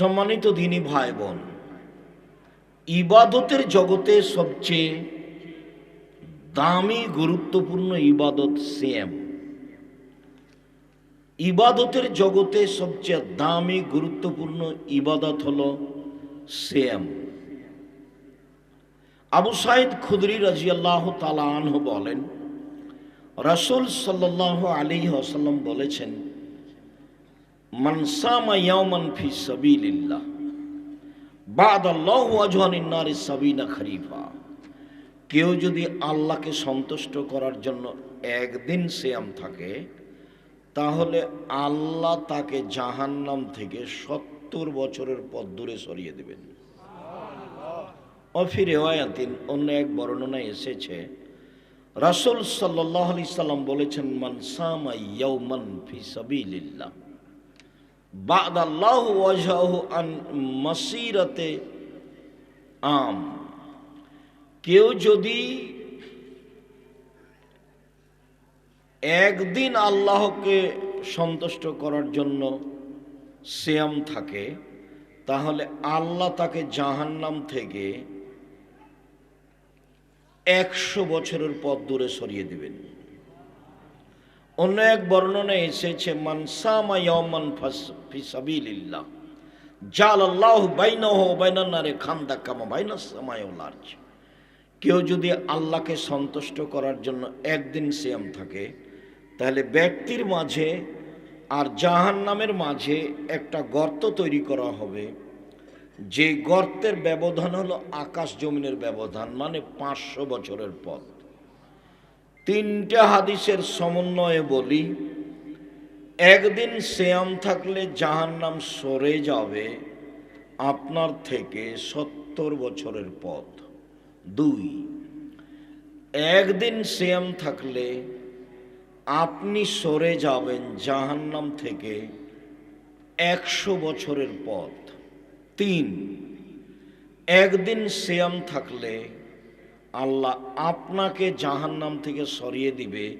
সম্মানিত দিনী ভাই বোন ইবাদতের জগতে সবচেয়ে দামি, গুরুত্বপূর্ণ ইবাদত সিএম ইবাদতের জগতে সবচেয়ে দামি, গুরুত্বপূর্ণ ইবাদত হল সিএম আবু সাইদ খুদরি রাজিয়াল্লাহ তালা আনহ বলেন, রসুল সাল্লাহ আলী আসাল্লাম বলেছেন মানসামা ইয়ামান ফি সাবিলিল্লাহ। বাদ আল্লাহ আজহানিন্নারি সাবিনা খরিফা কেউ যদি আল্লাহকে সন্তুষ্ট করার জন্য একদিন শ্যাম থাকে, তাহলে আল্লাহ তাকে জাহান্নাম থেকে সত্তর বছরের পথ দূরে সরিয়ে দেবেন। অফি রেওয়ায়াতিন অন্য এক বর্ণনায় এসেছে, রাসুল সাল্লাহ আলি সাল্লাম বলেছেন মানসামা ইয়াউমান ফি সাবিলিল্লাহ। আল্লাহ আম। কেউ যদি একদিন আল্লাহকে সন্তুষ্ট করার জন্য শ্যাম থাকে, তাহলে আল্লাহ তাকে জাহান্নাম থেকে একশো বছরের পথ দূরে সরিয়ে দিবেন। অন্য এক বর্ণনায় এসেছে আল্লাহ সামায়ুল কেউ যদি আল্লাহকে সন্তুষ্ট করার জন্য একদিন সিয়াম থাকে, তাহলে ব্যক্তির মাঝে আর জাহান নামের মাঝে একটা গর্ত তৈরি করা হবে। যে গর্তের ব্যবধান হলো আকাশ জমিনের ব্যবধান মানে পাঁচশো বছরের পথ। তিনটা হাদিসের সমন্বয়ে বলি, একদিন শ্যাম থাকলে জাহান নাম সরে যাবে আপনার থেকে সত্তর বছরের পথ। দুই, একদিন শ্যাম থাকলে আপনি সরে যাবেন জাহান্নাম থেকে একশো বছরের পথ। তিন, একদিন শ্যাম থাকলে আল্লাহ আপনাকে জাহান্নাম থেকে সরিয়ে দিবে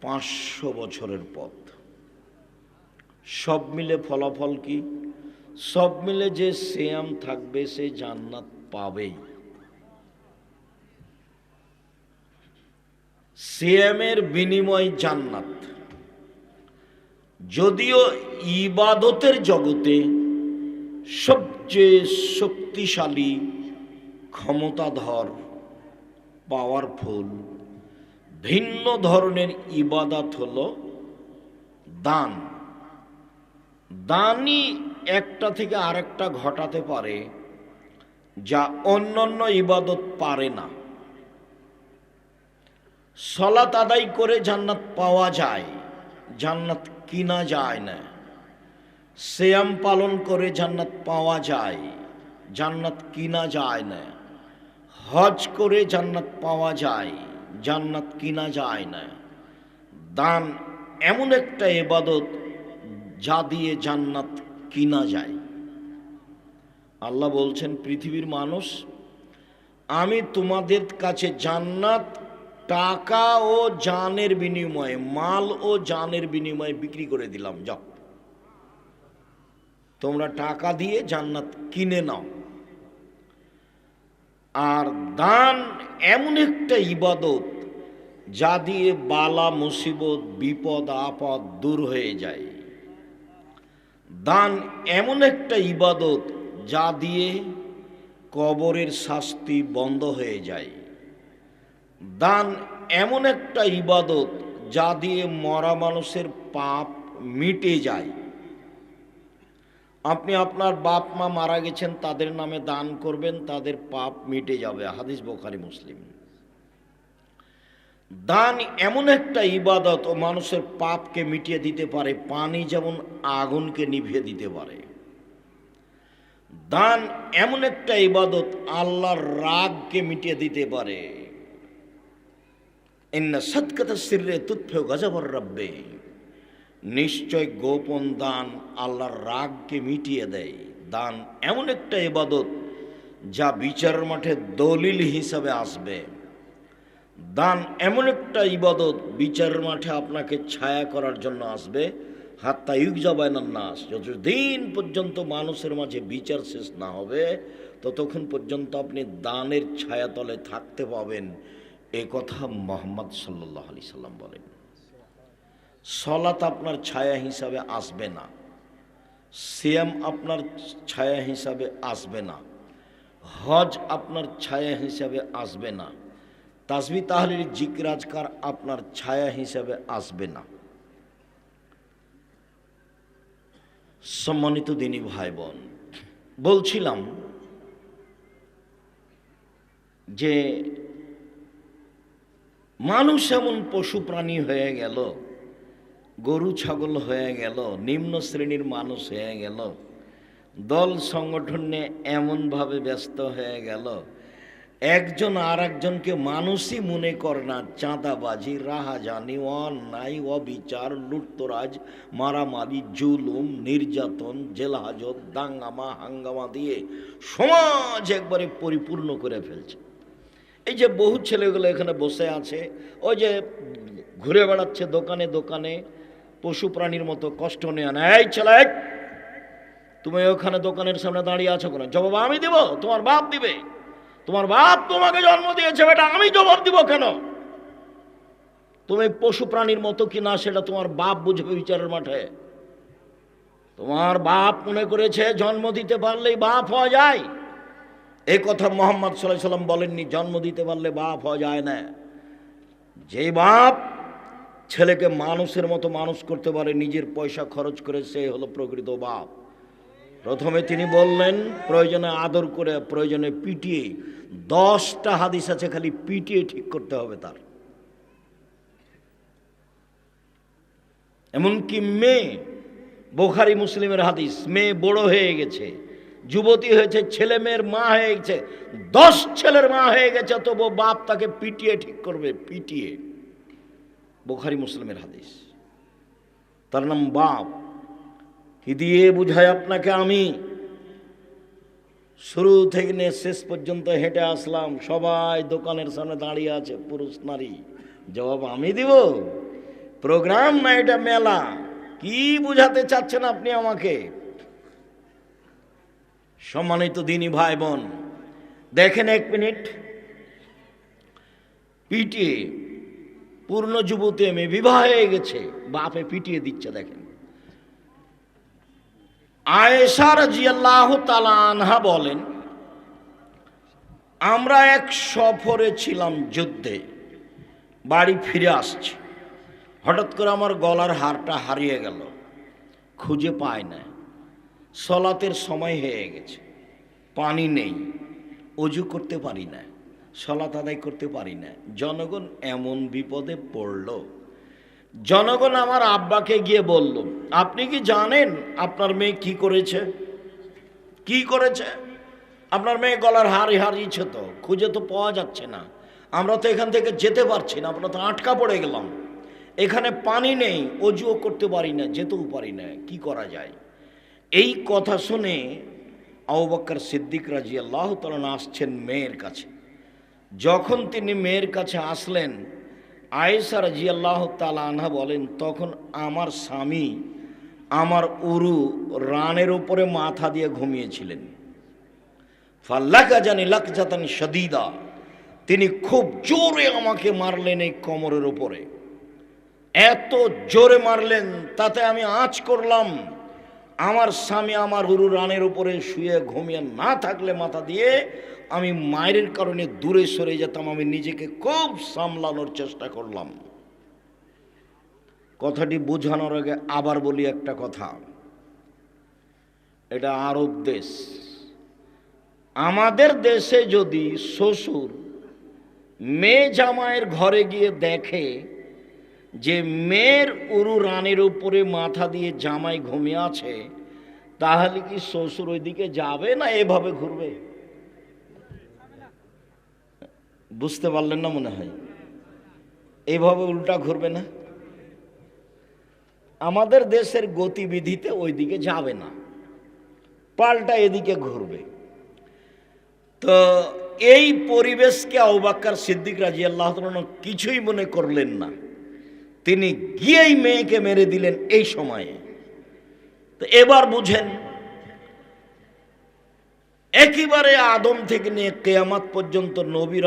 পাঁচশো বছরের পথ। সব মিলে ফলাফল কি? সব মিলে যে শ্যাম থাকবে, সে জান্নাত পাবেই। সিয়ামের বিনিময় জান্নাত। যদিও ইবাদতের জগতে সবচেয়ে শক্তিশালী ক্ষমতাধর পাওয়ারফুল ভিন্ন ধরনের ইবাদত হল দান। দানই একটা থেকে আরেকটা ঘটাতে পারে যা অন্যান্য ইবাদত পারে না। সলাত আদায় করে জান্নাত পাওয়া যায়, জান্নাত কিনা যায় না। শ্যাম পালন করে জান্নাত পাওয়া যায়, জান্নাত কিনা যায় না। হজ করে জান্নাত পাওয়া যায়, জান্নাত কিনা যায় না। দান এমন একটা এবাদত যা দিয়ে জান্নাত কিনা যায়। আল্লাহ বলছেন, পৃথিবীর মানুষ, আমি তোমাদের কাছে জান্নাত, টাকা ও জানের বিনিময়ে, মাল ও জানের বিনিময়ে বিক্রি করে দিলাম, যাও। তোমরা টাকা দিয়ে জান্নাত কিনে নাও। আর দান এমন একটা ইবাদত যা দিয়ে বালা, মুসিবত, বিপদ, আপদ দূর হয়ে যায়। দান এমন একটা ইবাদত যা দিয়ে কবরের শাস্তি বন্ধ হয়ে যায়। দান এমন একটা ইবাদত যা দিয়ে মরা মানুষের পাপ মিটে যায়। আপনি আপনার বাপ মা মারা গেছেন, তাদের নামে দান করবেন, তাদের পাপ মিটে যাবে। হাদিস বোখারি, মুসলিম। দান এমন একটা ইবাদত, ও মানুষের পাপকে মিটিয়ে দিতে পারে, পানি যেমন আগুনকে নিভিয়ে দিতে পারে। দান এমন একটা ইবাদত, আল্লাহর রাগকে মিটিয়ে দিতে পারে। সৎকথা সিররে তুৎফেও গজবর রব্বে। নিশ্চয় গোপন দান আল্লাহর রাগকে মিটিয়ে দেয়। দান এমন একটা এবাদত যা বিচার মাঠে দলিল হিসাবে আসবে। দান এমন একটা ইবাদত বিচার মাঠে আপনাকে ছায়া করার জন্য আসবে। হাত্তা ইউক জবায়নার নাস। যতদিন পর্যন্ত মানুষের মাঝে বিচার শেষ না হবে, ততক্ষণ পর্যন্ত আপনি দানের ছায়াতলে থাকতে পাবেন। এ কথা মোহাম্মদ সাল্লাহ আলি সাল্লাম বলেন। সলাত আপনার ছায়া হিসাবে আসবে না। সিয়াম আপনার ছায়া হিসাবে আসবে না। হজ আপনার ছায়া হিসাবে আসবে না। তাসবি তাহলির জিকরাজকার আপনার ছায়া হিসাবে আসবে না। সম্মানিত দিনী ভাই বোন বলছিলাম যে মানুষ এমন পশু প্রাণী হয়ে গেল গরু ছাগল হয়ে গেল, নিম্ন শ্রেণির মানুষ হয়ে গেল, দল সংগঠনে এমনভাবে ব্যস্ত হয়ে গেল। একজন আর একজনকে মানুষই মনে করে না, চাঁদাবাজি, রাহাজানি, অন্যায়, অবিচার, লুটতরাজ, মারামারি, জুলুম, নির্যাতন জেলহাজত দাঙ্গামা, হাঙ্গামা দিয়ে সমাজ একবারে পরিপূর্ণ করে ফেলছে। এই যে বহু ছেলেগুলো এখানে বসে আছে, ওই যে ঘুরে বেড়াচ্ছে দোকানে দোকানে পশু প্রাণীর মতো কষ্ট নেয় না এই ছেলে তুমি ওখানে দোকানের সামনে দাঁড়িয়ে আছো কেন? জবাব আমি দিব? তোমার বাপ দিবে। তোমার বাপ তোমাকে জন্ম দিয়েছে বেটা, আমি জবাব দিব কেন? তুমি পশু প্রাণীর মতো কি না সেটা তোমার বাপ বুঝবে বিচারের মাঠে। তোমার বাপ মনে করেছে জন্ম দিতে পারলেই বাপ হওয়া যায়। এই কথা মোহাম্মদ সাল্লাহ সাল্লাম বলেননি, জন্ম দিতে পারলে বাপ হওয়া যায় না। যে বাপ ছেলেকে মানুষের মতো মানুষ করতে পারে, নিজের পয়সা খরচ করে সে হলো প্রকৃত বাপ। প্রথমে তিনি বললেন, প্রয়োজনে আদর করে, প্রয়োজনে পিটিয়ে, দশটা হাদিস আছে খালি পিটিয়ে ঠিক করতে হবে তার। এমনকি মেয়ে, বোখারি মুসলিমের হাদিস, মেয়ে বড় হয়ে গেছে, যুবতী হয়েছে, ছেলে মেয়ের মা হয়ে গেছে, দশ ছেলের মা হয়ে গেছে তবু বাপ তাকে পিটিয়ে ঠিক করবে, পিটিয়ে। বোখারি মুসলিমের হাদিস। তার নাম বাপ। কি দিয়ে বুঝায় আপনাকে আমি? শুরু থেকে নিয়ে শেষ পর্যন্ত হেঁটে আসলাম, সবাই দোকানের সামনে দাঁড়িয়ে আছে, পুরুষ, নারী। জবাব আমি দিব? প্রোগ্রাম না এটা মেলা? কি বুঝাতে চাচ্ছেন আপনি আমাকে? সম্মানিত দিনী ভাই বোন দেখেন এক মিনিট। পিটিয়ে পূর্ণ যুবতী মেয়ে বিবাহ হয়ে গেছে, বাপে পিটিয়ে দিচ্ছে, দেখেন। আয়েশার জিয়াল্লাহ তালানহা বলেন, আমরা এক সফরে ছিলাম যুদ্ধে, বাড়ি ফিরে আসছি। হঠাৎ করে আমার গলার হারটা হারিয়ে গেল, খুঁজে পায় না। সলাতের সময় হয়ে গেছে, পানি নেই, অজু করতে পারি না। সলাত আদায় করতে পারি না। জনগণ এমন বিপদে পড়ল। জনগণ আমার আব্বাকে গিয়ে বলল, আপনি কি জানেন আপনার মেয়ে কি করেছে? কি করেছে? আপনার মেয়ে গলার হারি হারিয়েছে তো, খুঁজে তো পাওয়া যাচ্ছে না। আমরা তো এখান থেকে যেতে পারছি না, আমরা তো আটকা পড়ে গেলাম। এখানে পানি নেই, অজুও করতে পারি না, যেতেও পারি না, কি করা যায়? এই কথা শুনে আউবাক্কর সিদ্দিক রাজি আল্লাহ তালন আসছেন মেয়ের কাছে। যখন তিনি মেয়ের কাছে আসলেন আয়েসা রাজি আল্লাহ তালানহা বলেন, তখন আমার স্বামী আমার উরু রানের উপরে মাথা দিয়ে ঘুমিয়েছিলেন। ফাল্লাকা জানি লাকজাতান সদিদা তিনি খুব জোরে আমাকে মারলেন এই কোমরের উপরে। এত জোরে মারলেন, তাতে আমি আঁচ করলাম। আমার স্বামী আমার উরু রানের উপরে শুয়ে ঘুমিয়ে না থাকলে মাথা দিয়ে আমি মায়ের কারণে দূরে সরে যেতাম, আমি নিজেকে খুব সামলানোর চেষ্টা করলাম। কথাটি বোঝানোর আগে আবার বলি একটা কথা। এটা আরব দেশ। আমাদের দেশে যদি শ্বশুর মেয়ে জামাইয়ের ঘরে গিয়ে দেখে যে মেয়ের উরু রানের উপরে মাথা দিয়ে জামাই ঘুমিয়ে আছে, তাহলে কি শ্বশুর ওইদিকে যাবে না এভাবে ঘুরবে? বুঝতে পারলেন না মনে হয়। এইভাবে উল্টা ঘুরবে না। আমাদের দেশের গতিবিধিতে ওইদিকে যাবে না। পাল্টা এদিকে ঘুরবে। তো এই পরিবেশকে অবাক্কার সিদ্দিক রাজি আল্লাহ কিছুই মনে করলেন না। তিনি গিয়েই মেয়েকে মেরে দিলেন এই সময়ে। তো এবার বুঝেন, একেবারে আদম থেকে নিয়ে কেয়ামাত পর্যন্ত নবী